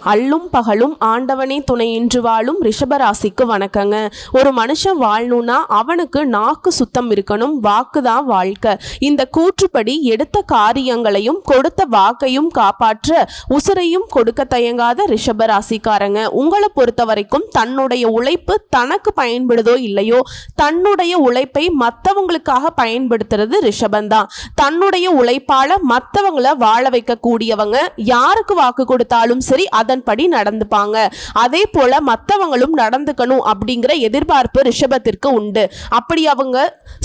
அல்லும் பகலும் ஆண்டவனே துணை இன்று வாழும் ரிஷபராசிக்கு வணக்கங்க. ஒரு மனுஷன் வாழணும்னா அவனுக்கு நாக்கு சுத்தம் இருக்கணும் வாக்கு தான் வாழ்க்கை. இந்த கூற்றுப்படி எடுத்த காரியங்களையும் கொடுத்த வாக்கையும் காப்பாற்ற உசுரையும் கொடுக்க தயங்காத ரிஷபராசிக்காரங்க. உங்களை பொறுத்த வரைக்கும் தன்னுடைய உழைப்பு தனக்கு பயன்படுதோ இல்லையோ தன்னுடைய உழைப்பை மற்றவங்களுக்காக பயன்படுத்துறது ரிஷபந்தான். தன்னுடைய உழைப்பால மற்றவங்களை வாழ வைக்கக்கூடியவங்க யாருக்கு வாக்கு கொடுத்தாலும் சரி அதன்படி நடந்துப்பாங்க. அதே போல மற்றவங்களும் நடந்துக்கணும் அப்படிங்கிற எதிர்பார்ப்பு ரிஷபத்திற்கு உண்டு. அப்படி அவங்க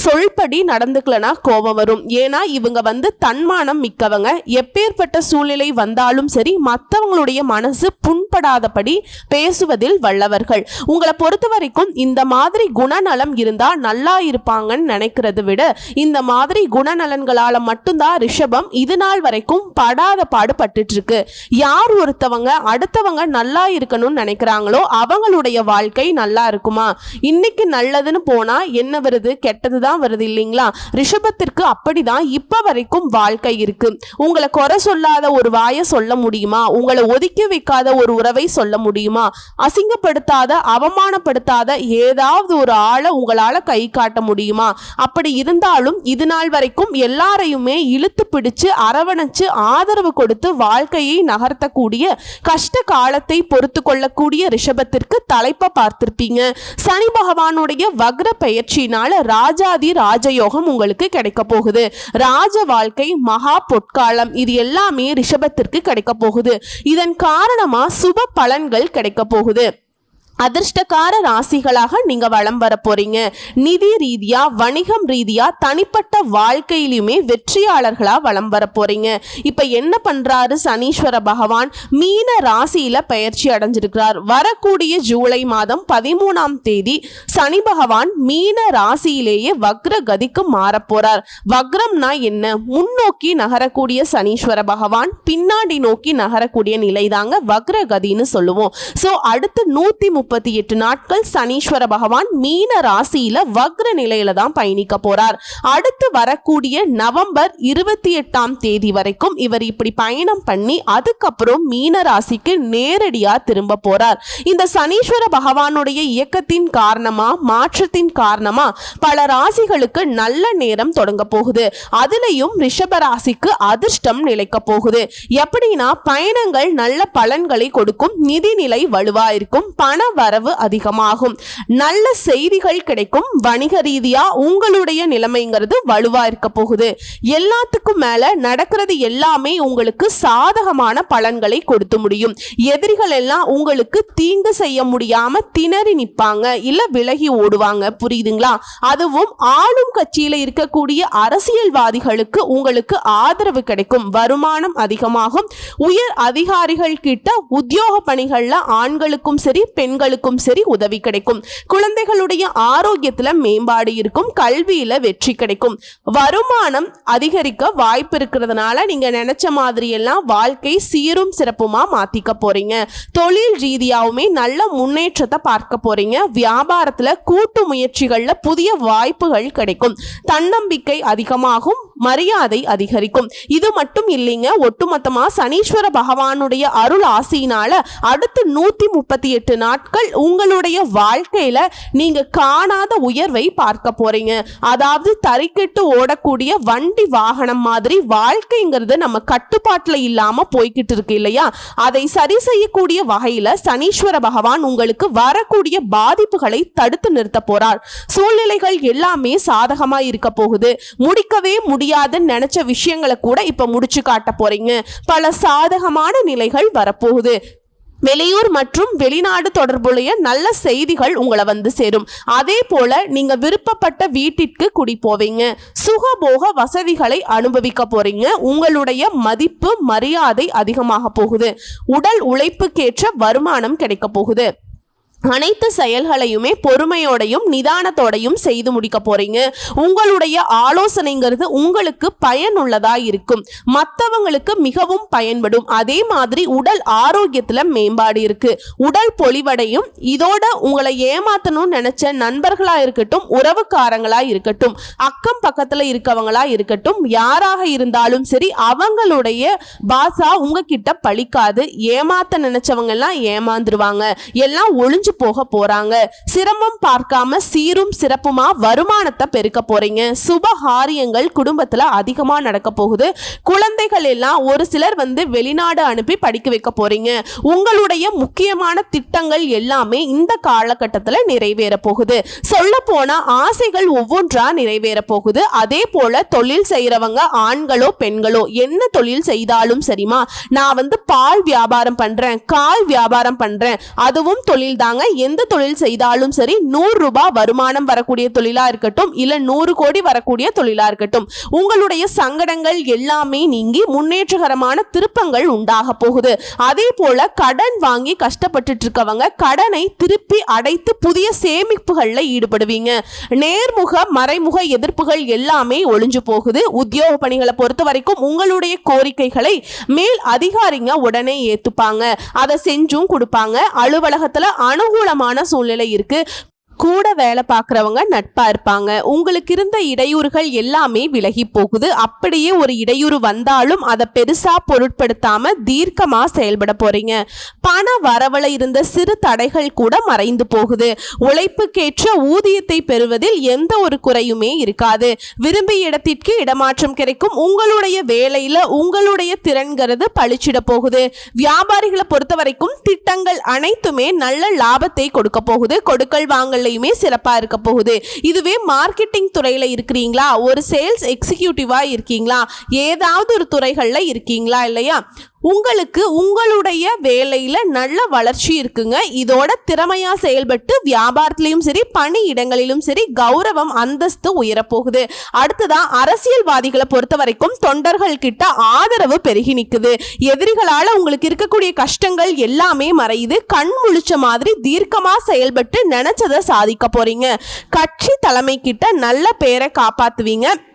சொல்படி நடந்துக்கலனா கோபம் வரும். ஏன்னா இவங்க வந்து தன்மானம் மிக்கவங்க. எப்பேற்பட்ட சூழ்நிலை வந்தாலும் சரி மற்றவங்களுடைய மனசு புண்படாதபடி பேசுவதில் வல்லவர்கள். உங்களை பொறுத்த வரைக்கும் இந்த மாதிரி குணநலம் இருந்தா நல்லா இருப்பாங்கன்னு நினைக்கிறத விட இந்த மாதிரி குணநலன்களால மட்டும்தான் ரிஷபம் இது நாள் வரைக்கும் படாத பாடு பட்டுட்டு இருக்கு. யார் ஒருத்தவங்க அடுத்தவங்க நல்லா இருக்கணும்னு நினைக்கிறாங்களோ அவங்களுடைய வாழ்க்கை நல்லா இருக்குமா? இன்னைக்கு நல்லதுன்னு போனா என்ன வருது? கெட்டது தான் வருது இல்லைங்களா? ரிஷபத்திற்கு அப்படிதான் இப்ப வரைக்கும் வாழ்க்கை இருக்கு. உங்களை குறை சொல்லாத ஒரு வாயை சொல்ல முடியுமா? உங்களை ஒதுக்கி வைக்காத ஒரு உறவை சொல்ல முடியுமா? அசிங்கப்படுத்தாத அவமானப்படுத்தாத ஏதாவது ஒரு ஆளை உங்களால கை காட்ட முடியுமா? அப்படி இருந்தாலும் இது நாள் வரைக்கும் எல்லாரையுமே இழுத்து பிடிச்சு அரவணைச்சு ஆதரவு கொடுத்து வாழ்க்கையை நகர்த்தக்கூடிய கஷ்ட கஷ்ட காலத்தை பொறுத்து கொள்ளக்கூடிய ரிஷபத்திற்கு தலைப்பை பார்த்திருப்பீங்க. சனி பகவானுடைய வக்ர பெயர்ச்சினால ராஜாதி ராஜயோகம் உங்களுக்கு கிடைக்க போகுது. ராஜ வாழ்க்கை மகா பொற்காலம் இது எல்லாமே ரிஷபத்திற்கு கிடைக்க போகுது. இதன் காரணமா சுப பலன்கள் கிடைக்க போகுது. அதிர்ஷ்டக்கார ராசிகளாக நீங்க வளம் வர போறீங்க நிதி ரீதியா வணிகம் ரீதியா தனிப்பட்ட வாழ்க்கையிலுமே வெற்றியாளர்களா வளம் வர போறீங்க இப்ப என்ன பண்றாரு சனீஸ்வர பகவான்? மீன ராசியில பயிற்சி அடைஞ்சிருக்கிறார். வரக்கூடிய ஜூலை மாதம் பதிமூணாம் தேதி சனி பகவான் மீன ராசியிலேயே வக்ர கதிக்கு மாறப் போறார் வக்ரம்னா என்ன? முன்னோக்கி நகரக்கூடிய சனீஸ்வர பகவான் பின்னாடி நோக்கி நகரக்கூடிய நிலைதாங்க வக்ர கதின்னு சொல்லுவோம். சோ அடுத்து நூத்தி முப்பத்தி எட்டு நாட்கள் சனீஸ்வர பகவான் மீன ராசியில வக்ர நிலையில தான் பயணிக்க போறார். அடுத்து வரக்கூடிய நவம்பர் இருபத்தி எட்டாம் தேதி வரைக்கும் இவர் இப்படி பயணம் பண்ணி அதுக்கப்புறம் மீன ராசிக்கு நேரடியா திரும்ப போறார். இந்த சனீஸ்வர பகவானுடைய இயக்கத்தின் காரணமா மாற்றத்தின் காரணமா பல ராசிகளுக்கு நல்ல நேரம் தொடங்க போகுது. அதுலயும் ரிஷப ராசிக்கு அதிர்ஷ்டம் நிலைக்க போகுது. எப்படின்னா பயணங்கள் நல்ல பலன்களை கொடுக்கும் நிதிநிலை வலுவா இருக்கும் பண வரவு அதிகமாகும். நல்ல செய்திகள் கிடைக்கும். வணிக ரீதியா உங்களுடைய நிலைமைங்கிறது வலுவா இருக்க போகுது. எல்லாத்துக்கும் மேல நடக்கிறது எல்லாமே உங்களுக்கு சாதகமான பலன்களை கொடுத்து முடியும். எதிரிகள் எல்லாம் உங்களுக்கு தீங்கு செய்ய முடியாம திணறி நிற்பாங்க இல்ல விலகி ஓடுவாங்க. புரியுதுங்களா? அதுவும் ஆளும் கட்சியில இருக்கக்கூடிய அரசியல்வாதிகளுக்கு உங்களுக்கு ஆதரவு கிடைக்கும். வருமானம் அதிகமாகும். உயர் அதிகாரிகள் கிட்ட உத்தியோக பணிகள்ல ஆண்களுக்கும் சரி பெண்கள் பெண்களுக்கும் சரி உதவி கிடைக்கும். குழந்தைகளுடைய ஆரோக்கியத்துல மேம்பாடு இருக்கும் கல்வியில வெற்றி கிடைக்கும். வருமானம் அதிகரிக்க வாய்ப்பு இருக்கிறதுனால நீங்க நினைச்ச மாதிரி எல்லாம் வாழ்க்கை சீரும் சிறப்புமா மாத்திக்க போறீங்க. தொழில் ரீதியாகவுமே நல்ல முன்னேற்றத்தை பார்க்க போறீங்க. வியாபாரத்துல கூட்டு முயற்சிகள்ல புதிய வாய்ப்புகள் கிடைக்கும். தன்னம்பிக்கை அதிகமாகும் மரியாதை அதிகரிக்கும். இது மட்டும் இல்லைங்க ஒட்டுமொத்தமா சனீஸ்வர பகவானுடைய அருள் ஆசையினால அடுத்து நூத்தி முப்பத்தி எட்டு நாட்கள் உங்களுடைய வாழ்க்கையில நீங்க காணாத உயர்வை பார்க்க போறீங்க. அதாவது தறிக்கெட்டு ஓடக்கூடிய வண்டி வாகனம் மாதிரி வாழ்க்கைங்கிறது நம்ம கட்டுப்பாட்டுல இல்லாம போய்கிட்டு இருக்கு இல்லையா? அதை சரி செய்யக்கூடிய வகையில சனீஸ்வர பகவான் உங்களுக்கு வரக்கூடிய பாதிப்புகளை தடுத்து நிறுத்த போறார். சூழ்நிலைகள் எல்லாமே சாதகமா இருக்க போகுது. முடிக்கவே முடியாதுன்னு நினைச்ச விஷயங்களை கூட இப்ப முடிச்சு காட்ட போறீங்க. பல சாதகமான நிலைகள் வரப்போகுது. வெளியூர் மற்றும் வெளிநாடு தொடர்புடைய நல்ல செய்திகள் உங்களை வந்து சேரும். அதே போல நீங்க விருப்பப்பட்ட வீட்டிற்கு குடி போவீங்க. சுகபோக வசதிகளை அனுபவிக்க போறீங்க. உங்களுடைய மதிப்பு மரியாதை அதிகமாக போகுது. உடல் உழைப்புக்கேற்ற வருமானம் கிடைக்க போகுது. அனைத்து செயல்களையுமே பொறுமையோடையும் நிதானத்தோடையும் செய்து முடிக்க போறீங்க. உங்களுடைய ஆலோசனைங்கிறது உங்களுக்கு பயனுள்ளதா இருக்கும். மற்றவங்களுக்கு மிகவும் பயன்படும். அதே மாதிரி உடல் ஆரோக்கியத்துல மேம்பாடு இருக்கு. உடல் பொலிவடையும். இதோட உங்களை ஏமாத்தணும்னு நினைச்ச நண்பர்களா இருக்கட்டும் உறவுக்காரங்களா இருக்கட்டும் அக்கம் பக்கத்துல இருக்கவங்களா இருக்கட்டும் யாராக இருந்தாலும் சரி அவங்களுடைய பாசா உங்ககிட்ட பழிக்காது. ஏமாத்த நினைச்சவங்க எல்லாம் ஏமாந்துருவாங்க. எல்லாம் ஒளிஞ்சு போக போறாங்க. சிரமம் பார்க்காம சீரும் சிறப்புமா வருமானத்தை பெருக்க போறீங்க. சுப காரியங்கள் குடும்பத்துல அதிகமா நடக்க போகுது. குழந்தைகள் எல்லாம் ஒரு சிலர் வந்து வெளிநாடு அனுப்பி படிக்க வைக்க போறீங்க. உங்களுடைய முக்கியமான திட்டங்கள் எல்லாமே இந்த காலகட்டத்துல நிறைவேற போகுது. சொல்ல போனா ஆசைகள் ஒவ்வொன்றா நிறைவேற போகுது. அதே போல தொழில் செய்யறவங்க ஆண்களோ பெண்களோ என்ன தொழில் செய்தாலும் சரிமா நான் வந்து பால் வியாபாரம் பண்றேன் காய் வியாபாரம் பண்றேன் அதுவும் தொழில் தாங்க எந்த தொழில் செய்தாலும் சரி நூறு ரூபாய் வருமானம் வரக்கூடிய தொழிலா இருக்கட்டும் இல்ல நூறு கோடி வரக்கூடிய தொழிலா இருக்கட்டும் உங்களுடைய சங்கடங்கள் எல்லாமே நீங்கி முன்னேற்றகரமான திருப்பங்கள் உண்டாக போகுது. அதே போல கடன் வாங்கி கஷ்டப்பட்டுட்டு இருக்கவங்க கடனை திருப்பி அடைத்து புதிய சேமிப்புகள்ல ஈடுபடுவீங்க. நேர்முக மறைமுக எதிர்ப்புகள் எல்லாமே ஒளிஞ்சு போகுது. உத்தியோக பணிகளை பொறுத்த வரைக்கும் உங்களுடைய கோரிக்கைகளை மேல் அதிகாரிங்க உடனே ஏத்துப்பாங்க. அதை செஞ்சும் கொடுப்பாங்க. அலுவலகத்துல அணு அனுகூலமான சூழ்நிலை இருக்கு. கூட வேலை பார்க்குறவங்க நட்பாக இருப்பாங்க. உங்களுக்கு இருந்த இடையூறுகள் எல்லாமே விலகி போகுது. அப்படியே ஒரு இடையூறு வந்தாலும் அதை பெருசாக பொருட்படுத்தாமல் தீர்க்கமாக செயல்பட போகிறீங்க பண வரவில் இருந்த சிறு தடைகள் கூட மறைந்து போகுது. உழைப்புக்கேற்ற ஊதியத்தை பெறுவதில் எந்த ஒரு குறையுமே இருக்காது. விரும்பிய இடத்திற்கு இடமாற்றம் கிடைக்கும். உங்களுடைய வேலையில் உங்களுடைய திறன்கிறது பழிச்சிட போகுது. வியாபாரிகளை பொறுத்த வரைக்கும் திட்டங்கள் அனைத்துமே நல்ல லாபத்தை கொடுக்க போகுது. கொடுக்கல் வாங்கல்லையுமே சிறப்பா இருக்க போகுது. இதுவே மார்க்கெட்டிங் துறையில இருக்கிறீங்களா? ஒரு சேல்ஸ் எக்ஸிக்யூட்டிவாக இருக்கீங்களா? ஏதாவது ஒரு துறைகள்ல இருக்கீங்களா இல்லையா? உங்களுக்கு உங்களுடைய வேலையில நல்ல வளர்ச்சி இருக்குங்க. இதோட திறமையா செயல்பட்டு வியாபாரத்திலையும் சரி பணி இடங்களிலும் சரி கௌரவம் அந்தஸ்து உயரப்போகுது. அடுத்ததான் அரசியல்வாதிகளை பொறுத்த வரைக்கும் தொண்டர்கள் கிட்ட ஆதரவு பெருகி நிற்குது எதிரிகளால உங்களுக்கு இருக்கக்கூடிய கஷ்டங்கள் எல்லாமே மறையுது. கண் முழிச்ச மாதிரி தீர்க்கமா செயல்பட்டு நினைச்சதை சாதிக்க போறீங்க. கட்சி தலைமை கிட்ட நல்ல பேரை காப்பாத்துவீங்க.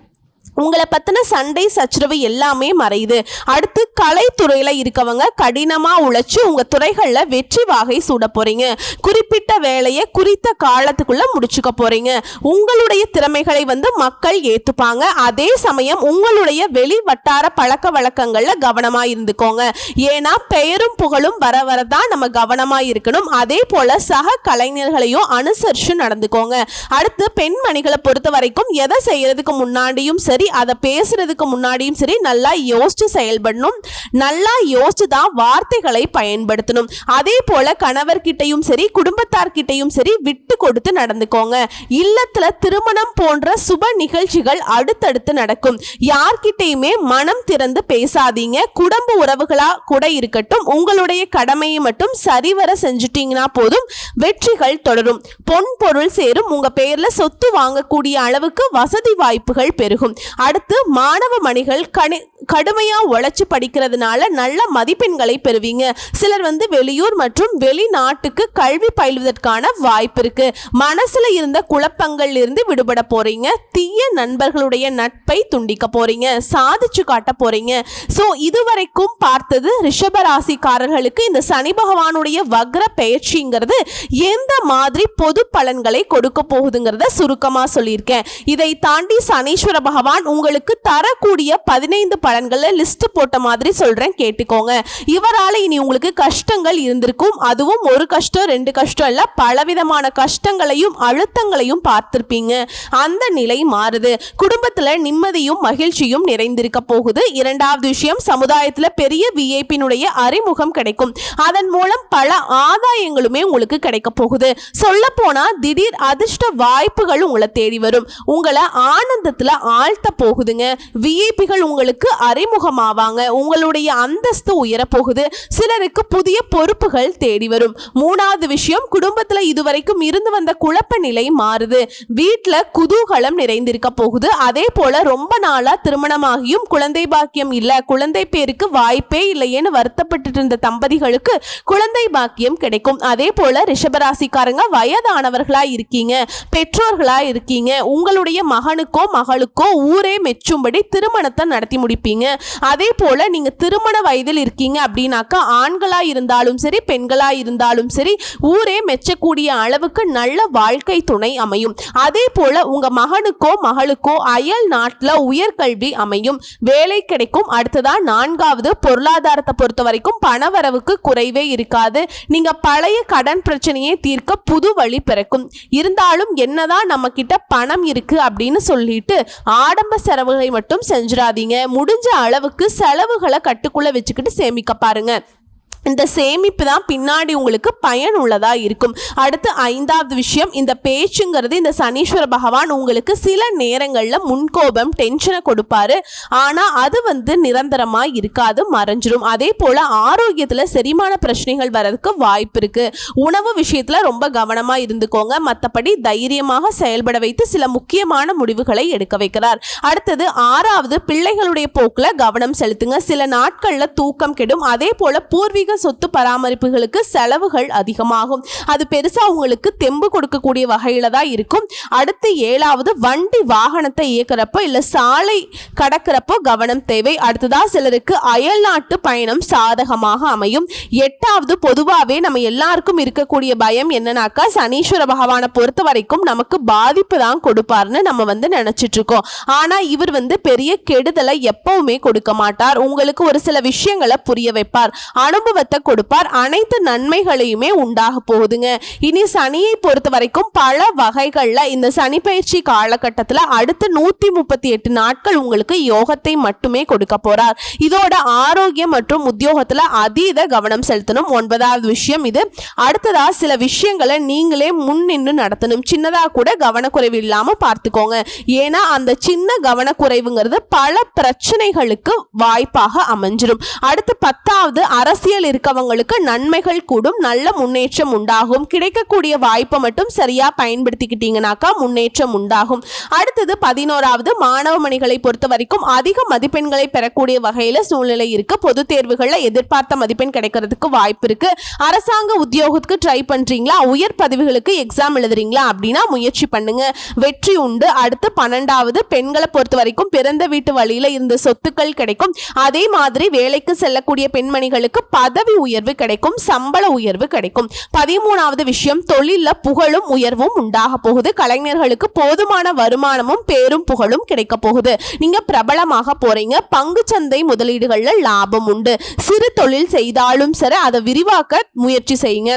உங்களை பத்தின சண்டை சச்சரவு எல்லாமே மறையுது. அடுத்து கலைத்துறையில இருக்கவங்க கடினமா உழைச்சு உங்க துறைகள்ல வெற்றி வாகை சூட போறீங்க. குறிப்பிட்ட வேலையை குறித்த காலத்துக்குள்ள முடிச்சுக்க போறீங்க. உங்களுடைய திறமைகளை வந்து மக்கள் ஏத்துப்பாங்க. அதே சமயம் உங்களுடைய வெளி வட்டார பழக்க வழக்கங்கள்ல கவனமா இருந்துக்கோங்க. ஏன்னா பெயரும் புகழும் வர வரதான் நம்ம கவனமா இருக்கணும். அதே போல சக கலைஞர்களையும் அனுசரிச்சு நடந்துக்கோங்க. அடுத்து பெண்மணிகளை பொறுத்த வரைக்கும் எதை செய்யறதுக்கு முன்னாடியும் சரி அதை பேசுறதுக்கு முன்னாடியும் சரி நல்லா யோசிச்சு செயல்படணும். நல்லா யோசிச்சு தான் வார்த்தைகளை பயன்படுத்தணும். அதே போல கணவர்கிட்டையும் சரி குடும்பத்தார்கிட்டையும் சரி விட்டு கொடுத்து நடந்துக்கோங்க. இல்லத்துல திருமணம் போன்ற சுப நிகழ்ச்சிகள் அடுத்தடுத்து நடக்கும். யார்கிட்டயுமே மனம் திறந்து பேசாதீங்க. குடும்ப உறவுகளா கூட இருக்கட்டும் உங்களுடைய கடமையை மட்டும் சரிவர செஞ்சுட்டீங்கன்னா போதும் வெற்றிகள் தொடரும். பொன் பொருள் சேரும். உங்க பேர்ல சொத்து வாங்கக்கூடிய அளவுக்கு வசதி வாய்ப்புகள் பெருகும். அடுத்து மாணவ மணிகள் கணி கடுமையா உழைச்சு படிக்கிறதுனால நல்ல மதிப்பெண்களை பெறுவீங்க. சிலர் வந்து வெளியூர் மற்றும் வெளிநாட்டுக்கு கல்வி பயில்வதற்கான வாய்ப்பு இருக்கு. மனசுல இருந்த குழப்பங்கள்ல இருந்து விடுபட போறீங்க. தீய நண்பர்களுடைய நட்பை துண்டிக்க போறீங்க. சாதிச்சு காட்ட போறீங்க. ஸோ இதுவரைக்கும் பார்த்தது ரிஷப ராசிக்காரர்களுக்கு இந்த சனி பகவானுடைய வக்ர பெயர்ச்சிங்கிறது எந்த மாதிரி பொது பலன்களை கொடுக்க போகுதுங்கிறத சுருக்கமா சொல்லியிருக்கேன். இதை தாண்டி சனீஸ்வர பகவான் உங்களுக்கு தரக்கூடிய பதினைந்து பலன்களை லிஸ்ட் போட்ட மாதிரி சொல்றேன் கேட்டுக்கோங்க. இவரால் இனி உங்களுக்கு கஷ்டங்கள் இருந்திருக்கும். அதுவும் ஒரு கஷ்டம் ரெண்டு கஷ்டம் இல்லை பலவிதமான கஷ்டங்களையும் அழுத்தங்களையும் பார்த்திருப்பீங்க. அந்த நிலை மாறுது. குடும்பத்தில் நிம்மதியும் மகிழ்ச்சியும் நிறைந்திருக்க போகுது. இரண்டாவது விஷயம் சமுதாயத்தில் பெரிய விஐபினுடைய அறிமுகம் கிடைக்கும். அதன் மூலம் பல ஆதாயங்களுமே உங்களுக்கு கிடைக்க போகுது. சொல்ல போனா திடீர் அதிர்ஷ்ட வாய்ப்புகள் உங்களை தேடி வரும். உங்களை ஆனந்தத்தில் ஆழ்த்த போகுதுங்க. விஐபிகள் உங்களுக்கு அறிமுகமாவாங்க. உங்களுடைய அந்தஸ்து உயரப்போகுது. சிலருக்கு புதிய பொறுப்புகள் தேடி வரும். மூணாவது விஷயம் குடும்பத்துல இதுவரைக்கும் இருந்து வந்த குழப்ப நிலை மாறுது. வீட்டில் குதூகலம் நிறைந்திருக்க போகுது. அதே போல ரொம்ப நாளா திருமணமாகியும் குழந்தை பாக்கியம் இல்லை. குழந்தை பேருக்கு வாய்ப்பே இல்லையேன்னு வருத்தப்பட்டு இருந்த தம்பதிகளுக்கு குழந்தை பாக்கியம் கிடைக்கும். அதே போல ரிஷபராசிக்காரங்க வயதானவர்களா இருக்கீங்க. பெற்றோர்களா இருக்கீங்க. உங்களுடைய மகனுக்கோ மகளுக்கோ ஊர் மெச்சும்படி திருமணத்தை நடத்தி முடிப்பீங்க. அதே போல நீங்க திருமண வயதில் இருக்கீங்க அப்படின்னாக்கா ஆண்களா இருந்தாலும் சரி பெண்களா இருந்தாலும் சரி ஊரே மெச்சக்கூடிய அளவுக்கு நல்ல வாழ்க்கை துணை அமையும். அதே போல உங்க மகனுக்கோ மகளுக்கோ அயல் நாட்டில் உயர்கல்வி அமையும். வேலை கிடைக்கும். அடுத்ததா நான்காவது பொருளாதாரத்தை பொறுத்த வரைக்கும் பணவரவுக்கு குறைவே இருக்காது. நீங்க பழைய கடன் பிரச்சனையை தீர்க்க புது வழி பிறக்கும். இருந்தாலும் என்னதான் நம்ம கிட்ட பணம் இருக்கு அப்படின்னு சொல்லிட்டு செலவுகளை மட்டும் செஞ்சிடாதீங்க. முடிஞ்ச அளவுக்கு செலவுகளை கட்டுக்குள்ள வச்சுக்கிட்டு சேமிக்க பாருங்க. இந்த சேமிப்பு தான் பின்னாடி உங்களுக்கு பயனுள்ளதாக இருக்கும். அடுத்து ஐந்தாவது விஷயம் இந்த பேச்சுங்கிறது இந்த சனீஸ்வர பகவான் உங்களுக்கு சில நேரங்களில் முன்கோபம் டென்ஷனை கொடுப்பாரு. ஆனால் அது வந்து நிரந்தரமாக இருக்காது மறைஞ்சிடும் அதே போல் ஆரோக்கியத்தில் செரிமான பிரச்சனைகள் வர்றதுக்கு வாய்ப்பு இருக்குது உணவு விஷயத்தில் ரொம்ப கவனமாக இருந்துக்கோங்க. மற்றபடி தைரியமாக செயல்பட வைத்து சில முக்கியமான முடிவுகளை எடுக்க வைக்கிறார். அடுத்தது ஆறாவது பிள்ளைகளுடைய போக்கில் கவனம் செலுத்துங்க. சில நாட்களில் தூக்கம் கெடும். அதே போல் பூர்வீக சொத்து பராமரிப்புகளுக்கு செலவுகள் அதிகமாகும். அது பெருசா உங்களுக்கு தெம்பு கொடுக்கக்கூடிய வகையில தான் இருக்கும். அடுத்து ஏழாவது வண்டி வாகனத்தை இயக்கிறப்போ இல்ல சாலை கடக்கிறப்போ கவனம் தேவை. அடுத்ததா சிலருக்கு அயல் நாட்டு பயணம் சாதகமாக அமையும். எட்டாவது பொதுவாகவே நம்ம எல்லாருக்கும் இருக்கக்கூடிய பயம் என்னன்னாக்கா சனீஸ்வர பகவானை பொறுத்த வரைக்கும் நமக்கு பாதிப்பு தான் கொடுப்பார்னு நம்ம வந்து நினைச்சிட்டு இருக்கோம். ஆனா இவர் வந்து பெரிய கெடுதலை எப்பவுமே கொடுக்க மாட்டார். உங்களுக்கு ஒரு சில விஷயங்களை புரிய வைப்பார். அனுபவ அனுபவத்தை கொடுப்பார். அனைத்து நன்மைகளையுமே உண்டாக போகுதுங்க. இனி சனியை பொறுத்த வரைக்கும் பல வகைகளில் இந்த சனி பயிற்சி காலகட்டத்தில் அடுத்த நூற்றி முப்பத்தி எட்டு நாட்கள் உங்களுக்கு யோகத்தை மட்டுமே கொடுக்க போறார். இதோட ஆரோக்கியம் மற்றும் உத்தியோகத்தில் அதீத கவனம் செலுத்தணும். ஒன்பதாவது விஷயம் இது. அடுத்ததா சில விஷயங்களை நீங்களே முன் நின்று நடத்தணும். சின்னதாக கூட கவனக்குறைவு இல்லாமல் பார்த்துக்கோங்க. ஏன்னா அந்த சின்ன கவனக்குறைவுங்கிறது பல பிரச்சனைகளுக்கு வாய்ப்பாக அமைஞ்சிடும் அடுத்து பத்தாவது அரசியல் இருக்கவங்களுக்கு நன்மைகள் கூடும் நல்ல முன்னேற்றம் உண்டாகும். கிடைக்கக்கூடிய வாய்ப்பை மட்டும் சரியா பயன்படுத்திக்கிட்டீங்கனாக்கா முன்னேற்றம் உண்டாகும். அடுத்தது பதினோராவது மாணவ மணிகளை பொறுத்த வரைக்கும் அதிக மதிப்பெண்களை பெறக்கூடிய வகையில சூழ்நிலை இருக்கு. பொது தேர்வுகள்ல எதிர்பார்த்த மதிப்பெண் கிடைக்கிறதுக்கு வாய்ப்பு இருக்கு. அரசாங்க உத்தியோகத்துக்கு ட்ரை பண்றீங்களா? உயர் பதவிகளுக்கு எக்ஸாம் எழுதுறீங்களா? அப்படின்னா முயற்சி பண்ணுங்க. வெற்றி உண்டு. அடுத்து பன்னெண்டாவது பெண்களை பொறுத்த வரைக்கும் பிறந்த வீட்டு வழியில இருந்த சொத்துக்கள் கிடைக்கும். அதே மாதிரி வேலைக்கு செல்லக்கூடிய பெண்மணிகளுக்கு பத பதவி உயர்வு கிடைக்கும் சம்பள உயர்வு கிடைக்கும். பதிமூணாவது விஷயம் தொழிலில் புகழும் உயர்வும் உண்டாக போகுது. கலைஞர்களுக்கு போதுமான வருமானமும் பேரும் புகழும் கிடைக்க போகுது. நீங்க பிரபலமாக போறீங்க. பங்கு சந்தை முதலீடுகளில் லாபம் உண்டு. சிறு தொழில் செய்தாலும் சரி அதை விரிவாக்க முயற்சி செய்யுங்க.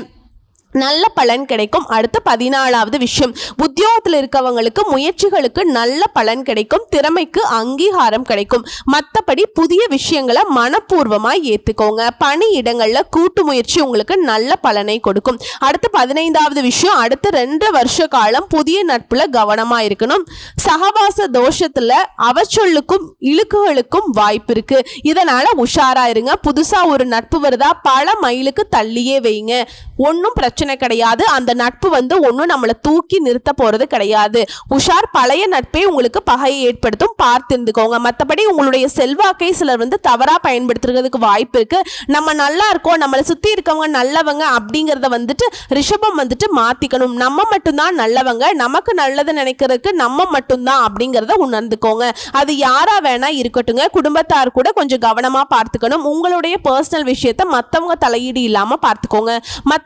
நல்ல பலன் கிடைக்கும். அடுத்து பதினாலாவது விஷயம். உத்தியோகத்தில் இருக்கவங்களுக்கு முயற்சிகளுக்கு நல்ல பலன் கிடைக்கும். திறமைக்கு அங்கீகாரம் கிடைக்கும். மற்றபடி புதிய விஷயங்களை மனப்பூர்வமாக ஏற்றுக்கோங்க பணி இடங்களில் கூட்டு முயற்சி உங்களுக்கு நல்ல பலனை கொடுக்கும். அடுத்து பதினைந்தாவது விஷயம். அடுத்த ரெண்டு வருஷ காலம் புதிய நட்புல கவனமாக இருக்கணும். சகவாச தோஷத்தில் அவச்சொல்லுக்கும் இழுக்குகளுக்கும் வாய்ப்பு இருக்கு. இதனால உஷாராயிருங்க இருங்க. ஒரு நட்பு வருதா? பல மைலுக்கு தள்ளியே வைங்க. ஒன்றும் பிரச்சனை கிடையாது. அந்த நட்பு வந்து ஒன்றும் நம்மளை தூக்கி நிறுத்த போகிறது கிடையாது. உஷார் பழைய நட்பே உங்களுக்கு பகையை ஏற்படுத்தும். பார்த்து இருந்துக்கோங்க மற்றபடி உங்களுடைய செல்வாக்கை சிலர் வந்து தவறாக பயன்படுத்துறதுக்கு வாய்ப்பு இருக்குது நம்ம நல்லா இருக்கோம். நம்மளை சுற்றி இருக்கவங்க நல்லவங்க அப்படிங்கிறத வந்துட்டு ரிஷபம் வந்துட்டு மாற்றிக்கணும் நம்ம மட்டும்தான் நல்லவங்க. நமக்கு நல்லது நினைக்கிறதுக்கு நம்ம மட்டும்தான் அப்படிங்கிறத உணர்ந்துக்கோங்க. அது யாராக வேணா இருக்கட்டுங்க. குடும்பத்தார் கூட கொஞ்சம் கவனமாக பார்த்துக்கணும். உங்களுடைய பர்சனல் விஷயத்த மற்றவங்க தலையீடு இல்லாமல் பார்த்துக்கோங்க.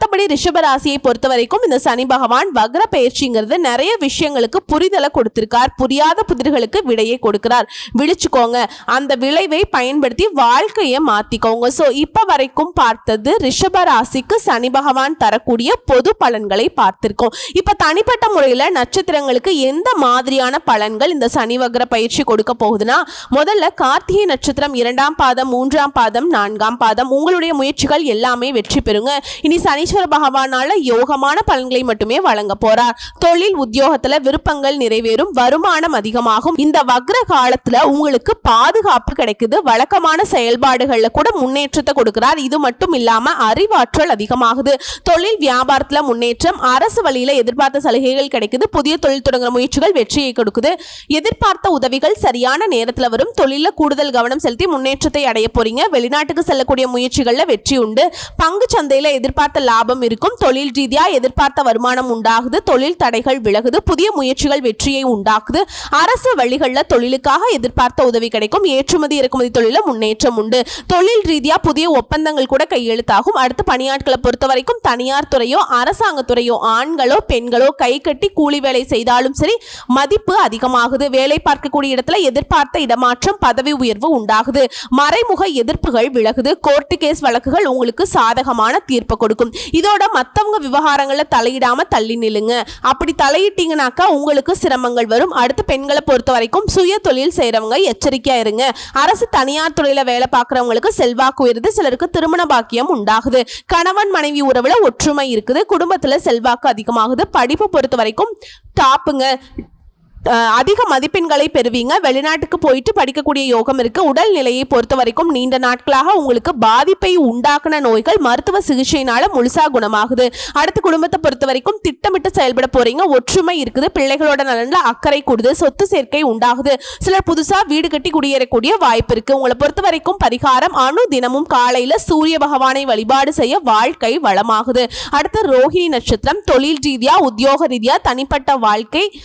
மற்றபடி ரிஷபராசியை பொறுத்த வரைக்கும் இந்த சனி பகவான் வக்ர பயிற்சிங்கிறது நிறைய விஷயங்களுக்கு புரிதலை கொடுத்திருக்கார். புரியாத புதிர்களுக்கு விடையை கொடுக்கிறார். விழிச்சுக்கோங்க. அந்த விளைவை பயன்படுத்தி வாழ்க்கையை மாத்திக்கோங்க. ஸோ இப்போ வரைக்கும் பார்த்தது ரிஷப ராசிக்கு சனி பகவான் தரக்கூடிய பொது பலன்களை பார்த்திருக்கோம். இப்போ தனிப்பட்ட முறையில் நட்சத்திரங்களுக்கு எந்த மாதிரியான பலன்கள் இந்த சனி வக்ர பயிற்சி கொடுக்க போகுதுன்னா முதல்ல கார்த்திகை நட்சத்திரம் இரண்டாம் பாதம் மூன்றாம் பாதம் நான்காம் பாதம் உங்களுடைய முயற்சிகள் எல்லாமே வெற்றி பெறுங்க. இனி சனி சனீஸ்வர பகவானால யோகமான பலன்களை மட்டுமே வழங்க போறார். தொழில் உத்தியோகத்துல விருப்பங்கள் நிறைவேறும் வருமானம் அதிகமாகும். இந்த வக்ர காலத்துல உங்களுக்கு பாதுகாப்பு கிடைக்குது வழக்கமான செயல்பாடுகள்ல கூட முன்னேற்றத்தை கொடுக்கிறார். இது மட்டும் இல்லாம அறிவாற்றல் அதிகமாகுது. தொழில் வியாபாரத்துல முன்னேற்றம் அரசு வழியில எதிர்பார்த்த சலுகைகள் கிடைக்குது புதிய தொழில் தொடங்குற முயற்சிகள் வெற்றியை கொடுக்குது. எதிர்பார்த்த உதவிகள் சரியான நேரத்துல வரும். தொழில கூடுதல் கவனம் செலுத்தி முன்னேற்றத்தை அடைய போறீங்க. வெளிநாட்டுக்கு செல்லக்கூடிய முயற்சிகள்ல வெற்றி உண்டு. பங்கு சந்தையில எதிர்பார்த்த லாபம் இருக்கும். தொழில் ரீதியா எதிர்பார்த்த வருமானம் உண்டாகுது. தொழில் தடைகள் விலகுது. புதிய முயற்சிகள் வெற்றியை உண்டாக்குது. அரசு வழிகளில் தொழிலுக்காக எதிர்பார்த்த உதவி கிடைக்கும். ஏற்றுமதி இறக்குமதி தொழில முன்னேற்றம் உண்டு. தொழில் ரீதியா புதிய ஒப்பந்தங்கள் கூட கையெழுத்தாகும். அடுத்து பணியாட்களை பொறுத்த வரைக்கும் தனியார் துறையோ அரசாங்கத்துறையோ ஆண்களோ பெண்களோ கை கட்டி கூலி வேலை செய்தாலும் சரி மதிப்பு அதிகமாகுது. வேலை பார்க்கக்கூடிய இடத்துல எதிர்பார்த்த இடமாற்றம் பதவி உயர்வு உண்டாகுது. மறைமுக எதிர்ப்புகள் விலகுது. கோர்ட்டு கேஸ் வழக்குகள் உங்களுக்கு சாதகமான தீர்ப்பு கொடுக்கும். இதோட மற்றவங்க விவகாரங்களில் தலையிடாமல் தள்ளி நில்லுங்க. அப்படி தலையிட்டீங்கனாக்கா உங்களுக்கு சிரமங்கள் வரும். அடுத்து பெண்களை பொறுத்த வரைக்கும் சுய தொழில் செய்கிறவங்க எச்சரிக்கையாக இருங்க. அரசு தனியார் துறையில் வேலை பார்க்குறவங்களுக்கு செல்வாக்கு உயருது. சிலருக்கு திருமண பாக்கியம் உண்டாகுது. கணவன் மனைவி உறவில் ஒற்றுமை இருக்குது. குடும்பத்தில் செல்வாக்கு அதிகமாகுது. படிப்பு பொறுத்த வரைக்கும் டாப்புங்க அதிக மதிப்பெண்களை பெறுவீங்க. வெளிநாட்டுக்கு போயிட்டு படிக்கக்கூடிய யோகம் இருக்கு. உடல் நிலையை பொறுத்த வரைக்கும் நீண்ட நாட்களாக உங்களுக்கு பாதிப்பை உண்டாக்குன நோய்கள் மருத்துவ சிகிச்சையினால முழுசா குணமாகுது. அடுத்து குடும்பத்தை பொறுத்த வரைக்கும் திட்டமிட்டு செயல்பட போறீங்க. ஒற்றுமை இருக்குது. பிள்ளைகளோட நலன்ல அக்கறை கூடுது. சொத்து சேர்க்கை உண்டாகுது. சிலர் புதுசா வீடு கட்டி குடியேறக்கூடிய வாய்ப்பு இருக்கு. உங்களை பொறுத்த வரைக்கும் பரிகாரம் அணு தினமும் காலையில சூரிய பகவானை வழிபாடு செய்ய வாழ்க்கை வளமாகுது. அடுத்து ரோஹிணி நட்சத்திரம். தொழில் ரீதியா உத்தியோக ரீதியா தனிப்பட்ட வாழ்க்கை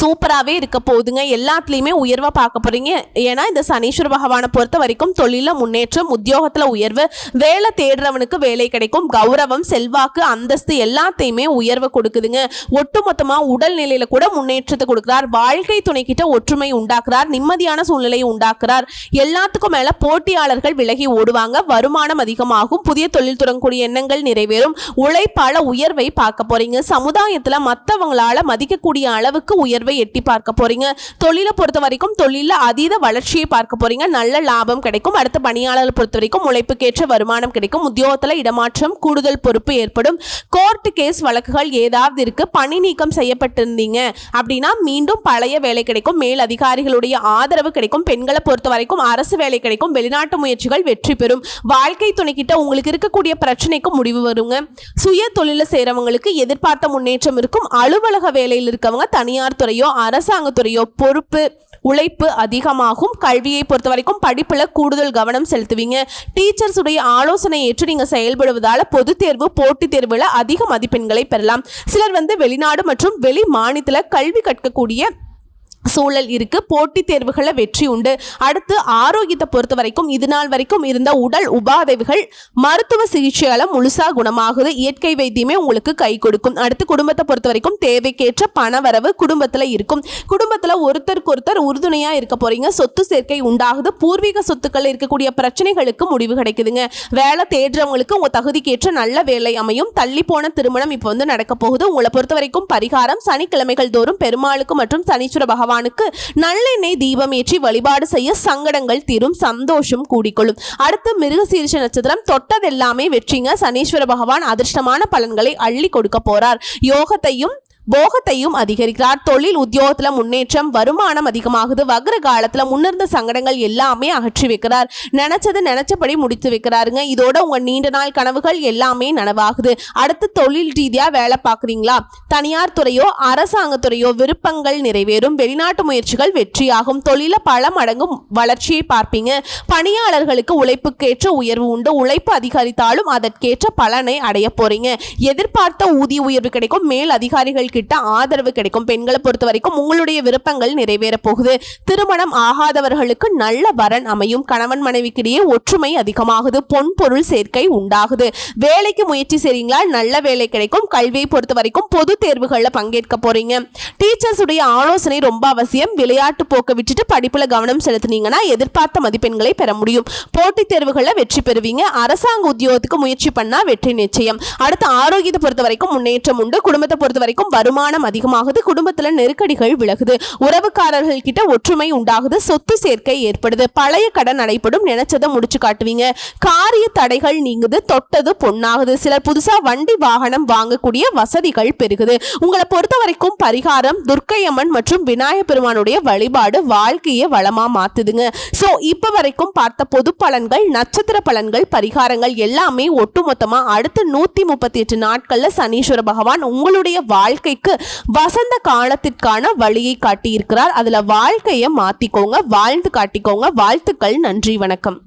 சூப்பராகவே இருக்க போகுதுங்க. எல்லாத்துலேயுமே உயர்வை பார்க்க போகிறீங்க ஏன்னா இந்த சனீஸ்வர பகவானை பொறுத்த வரைக்கும் தொழிலில் முன்னேற்றம் உத்தியோகத்தில் உயர்வு வேலை தேடுறவனுக்கு வேலை கிடைக்கும். கௌரவம் செல்வாக்கு அந்தஸ்து எல்லாத்தையுமே உயர்வை கொடுக்குதுங்க. ஒட்டுமொத்தமாக உடல் நிலையில் கூட முன்னேற்றத்தை கொடுக்குறார். வாழ்க்கை துணைக்கிட்ட ஒற்றுமை உண்டாக்குறார். நிம்மதியான சூழ்நிலையை உண்டாக்குறார். எல்லாத்துக்கும் மேலே போட்டியாளர்கள் விலகி ஓடுவாங்க. வருமானம் அதிகமாகும். புதிய தொழில் தொடங்கக்கூடிய எண்ணங்கள் நிறைவேறும். உழைப்பால உயர்வை பார்க்க போறீங்க. சமுதாயத்தில் மற்றவங்களால மதிக்கக்கூடிய அளவுக்கு உயர் உயர்வை எட்டி பார்க்க போறீங்க. தொழிலை பொறுத்த வரைக்கும் தொழிலில் அதீத வளர்ச்சியை பார்க்க போறீங்க. நல்ல லாபம் கிடைக்கும். அடுத்த பணியாளர்களை பொறுத்த வரைக்கும் உழைப்புக்கேற்ற வருமானம் கிடைக்கும். உத்தியோகத்தில் இடமாற்றம் கூடுதல் பொறுப்பு ஏற்படும். கோர்ட் கேஸ் வழக்குகள் ஏதாவது இருக்கு. பணி நீக்கம் செய்யப்பட்டிருந்தீங்க அப்படின்னா மீண்டும் பழைய வேலை கிடைக்கும். மேல் அதிகாரிகளுடைய ஆதரவு கிடைக்கும். பெண்களை பொறுத்த வரைக்கும் அரசு வேலை கிடைக்கும். வெளிநாட்டு முயற்சிகள் வெற்றி பெறும். வாழ்க்கை துணைக்கிட்ட உங்களுக்கு இருக்கக்கூடிய பிரச்சனைக்கு முடிவு வருங்க. சுய தொழில செய்றவங்களுக்கு எதிர்பார்த்த முன்னேற்றம் இருக்கும். அலுவலக வேலையில் இருக்கவங்க தனியார் துறை துறையோ அரசாங்கத்துறையோ பொறுப்பு உழைப்பு அதிகமாகும். கல்வியை பொறுத்த வரைக்கும் படிப்பில் கூடுதல் கவனம் செலுத்துவீங்க. டீச்சர்ஸுடைய ஆலோசனை ஏற்று நீங்கள் செயல்படுவதால் பொது தேர்வு போட்டித் தேர்வில் அதிக மதிப்பெண்களை பெறலாம். சிலர் வந்து வெளிநாடு மற்றும் வெளி மாநிலத்தில் கல்வி கற்கக்கூடிய சூழல் இருக்கு. போட்டித் தேர்வுகளில் வெற்றி உண்டு. அடுத்து ஆரோக்கியத்தை பொறுத்த வரைக்கும் இது நாள் வரைக்கும் இருந்த உடல் உபாதைகள் மருத்துவ சிகிச்சையால முழுசா குணமாகுது. இயற்கை வைத்தியமே உங்களுக்கு கை கொடுக்கும். அடுத்து குடும்பத்தை பொறுத்த வரைக்கும் தேவைக்கேற்ற பணவரவு குடும்பத்துல இருக்கும். குடும்பத்துல ஒருத்தருக்கு ஒருத்தர் உறுதுணையா இருக்க போறீங்க. சொத்து சேர்க்கை உண்டாகுது. பூர்வீக சொத்துக்கள் இருக்கக்கூடிய பிரச்சனைகளுக்கு முடிவு கிடைக்குதுங்க. வேலை தேடுறவங்களுக்கு உங்க தகுதிக்கேற்ற நல்ல வேலை அமையும். தள்ளி போன திருமணம் இப்போ வந்து நடக்க போகுது. உங்களை பொறுத்த வரைக்கும் பரிகாரம் சனிக்கிழமைகள் தோறும் பெருமாளுக்கு மற்றும் சனீஸ்வர பகவானுக்கு நல்லெண்ணெய் தீபம் ஏற்றி வழிபாடு செய்ய சங்கடங்கள் தீரும் சந்தோஷம் கூடிக்கொள்ளும். அடுத்து மிருகசீரிஷ நட்சத்திரம் தொட்டதெல்லாமே வெற்றிங்க. சனீஸ்வர பகவான் அதிர்ஷ்டமான பலன்களை அள்ளி கொடுக்க போறார். யோகத்தையும் போகத்தையும் அதிகரிக்கிறார். தொழில் உத்தியோகத்துல முன்னேற்றம் வருமானம் அதிகமாகுது. வக்ர காலத்துல முன்னிருந்த சங்கடங்கள் எல்லாமே அகற்றி வைக்கிறார். நினைச்சது நினைச்சபடி முடித்து வைக்கிறாருங்க. இதோட உங்க நீண்ட நாள் கனவுகள் எல்லாமே நனவாகுது. அடுத்து தொழில் ரீதியா வேலை பார்க்குறீங்களா? தனியார் துறையோ அரசாங்க துறையோ விருப்பங்கள் நிறைவேறும். வெளிநாட்டு முயற்சிகள் வெற்றியாகும். தொழில பல மடங்கு வளர்ச்சியை பார்ப்பீங்க. பணியாளர்களுக்கு உழைப்புக்கேற்ற உயர்வு உண்டு. உழைப்பு அதிகரித்தாலும் அதற்கேற்ற பலனை அடைய போறீங்க. எதிர்பார்த்த ஊதிய உயர்வு கிடைக்கும். மேல் அதிகாரிகள் கிட்ட ஆதரவு கிடைக்கும். பெண்களை பொறுத்த வரைக்கும் உங்களுடைய விருப்பங்கள் நிறைவேற போகுது. திருமணம் ஆகாதவர்களுக்கு நல்ல வரன் அமையும். கணவன் மனைவிக்கிடையே ஒற்றுமை அதிகமாகுது. பொன் பொருள் சேர்க்கை உண்டாகுது. வேலைக்கு முயற்சி செய்றீங்களா? நல்ல வேலை கிடைக்கும். கல்வியை பொறுத்த வரைக்கும் பொது தேர்வுகளில் பங்கேற்க போறீங்க. டீச்சர்ஸ் உடைய ஆலோசனை ரொம்ப அவசியம். விளையாட்டு போக்க விட்டுட்டு படிப்புல கவனம் செலுத்துனீங்கன்னா எதிர்பார்த்த மதிப்பெண்களை பெற முடியும். போட்டித் தேர்வுகளில் வெற்றி பெறுவீங்க. அரசாங்க உத்தியோகத்துக்கு முயற்சி பண்ணா வெற்றி நிச்சயம். அடுத்து ஆரோக்கியத்தை பொறுத்த வரைக்கும் முன்னேற்றம் உண்டு. குடும்பத்தை பொறுத்த வரைக்கும் வருமானம் அதிகமாகுது குடும்பத்தில் நெருக்கடிகள் விலகுது உறவுக்காரர்கள் கிட்ட ஒற்றுமை உண்டாகுது சொத்து சேர்க்கை ஏற்படுது பழைய கடன் அடைப்படும் நினைச்சதை முடிச்சு காட்டுவீங்க. காரிய தடைகள் நீங்குது தொட்டது பொண்ணாகுது சிலர் புதுசா வண்டி வாகனம் வாங்கக்கூடிய வசதிகள் பெருகுது. உங்களை பொறுத்த வரைக்கும் பரிகாரம் துர்க்கையம்மன் மற்றும் விநாயகப் பெருமானுடைய வழிபாடு வாழ்க்கையை வளமா மாத்துதுங்க. சோ இப்ப வரைக்கும் பார்த்த பொது பலன்கள் நட்சத்திர பலன்கள் பரிகாரங்கள் எல்லாமே ஒட்டுமொத்தமா அடுத்த நூத்தி முப்பத்தி எட்டு நாட்கள்ல சனீஸ்வர பகவான் உங்களுடைய வாழ்க்கை வாழ்க்கைக்கு வசந்த காலத்திற்கான வழியை காட்டியிருக்கிறார். அதுல வாழ்க்கையை மாத்திக்கோங்க வாழ்ந்து காட்டிக்கோங்க. வாழ்த்துக்கள் நன்றி வணக்கம்.